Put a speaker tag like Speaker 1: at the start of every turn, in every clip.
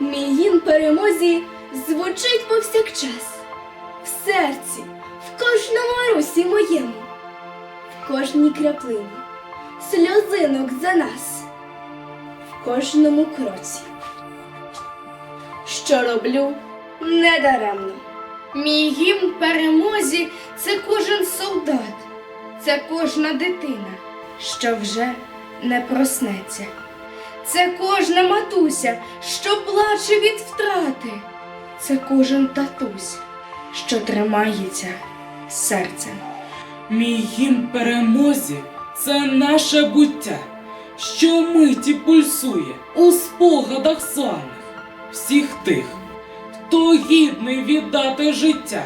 Speaker 1: Мій гімн перемозі звучить повсякчас. В серці, в кожному русі моєму, в кожній краплині, сльозинок за нас, в кожному кроці. Що роблю недаремно.
Speaker 2: Мій гімн перемозі це кожен солдат, це кожна дитина, що вже не проснеться. Це кожна матуся, що плаче від втрати. Це кожен татусь, що тримається серцем.
Speaker 3: Мій гімн перемозі це наше буття, що миті пульсує у спогадах славних всіх тих, хто гідний віддати життя,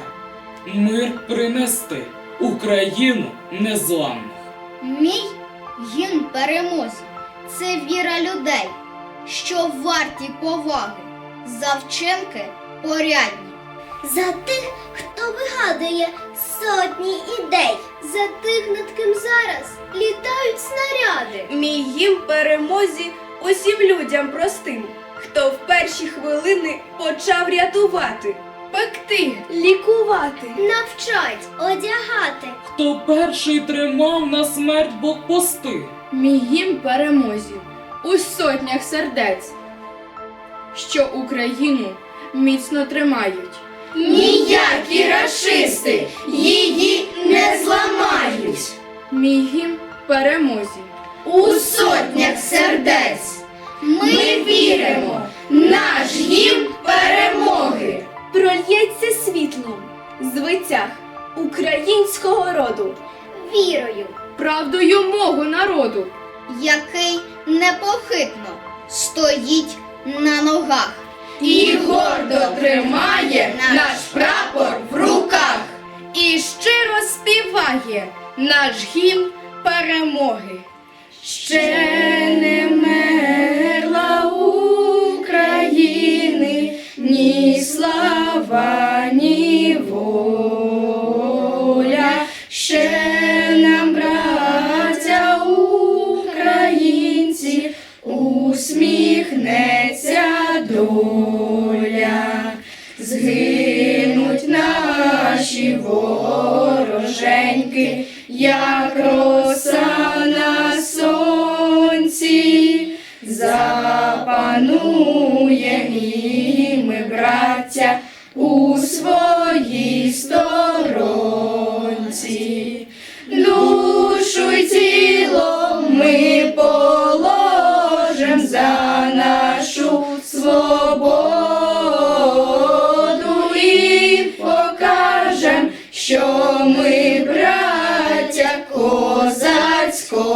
Speaker 3: мир принести Україну незламних.
Speaker 4: Мій гімн перемозі це віра людей, що варті поваги, за вчинки порядні. За тих, хто вигадує сотні ідей, за тих, над ким зараз літають снаряди.
Speaker 1: Мій гімн перемозі усім людям простим, хто в перші хвилини почав рятувати,
Speaker 2: Пекти,
Speaker 1: лікувати.
Speaker 4: Навчать одягати.
Speaker 3: Хто перший тримав на смерть блокпости,
Speaker 2: мій гімн перемозі у сотнях сердець, що Україну міцно тримають.
Speaker 1: Ніякі рашисти її не зламають.
Speaker 2: Мій гімн перемозі.
Speaker 1: У сотнях сердець ми віримо, наш гімн перемоги прольється світлом з витяг українського роду.
Speaker 4: Вірою,
Speaker 2: Правдою мого народу.
Speaker 4: який непохитно стоїть на ногах.
Speaker 1: І гордо тримає наш прапор в руках.
Speaker 2: І щиро співає наш гімн перемоги. Ще не мерла України ні слава, ні воля. Ще усміхнеться доля. Згинуть наші вороженьки, як роса на сонці, запануєм і ми, браття, у своїй сторонці. Душу й тіло ми ми браття козацького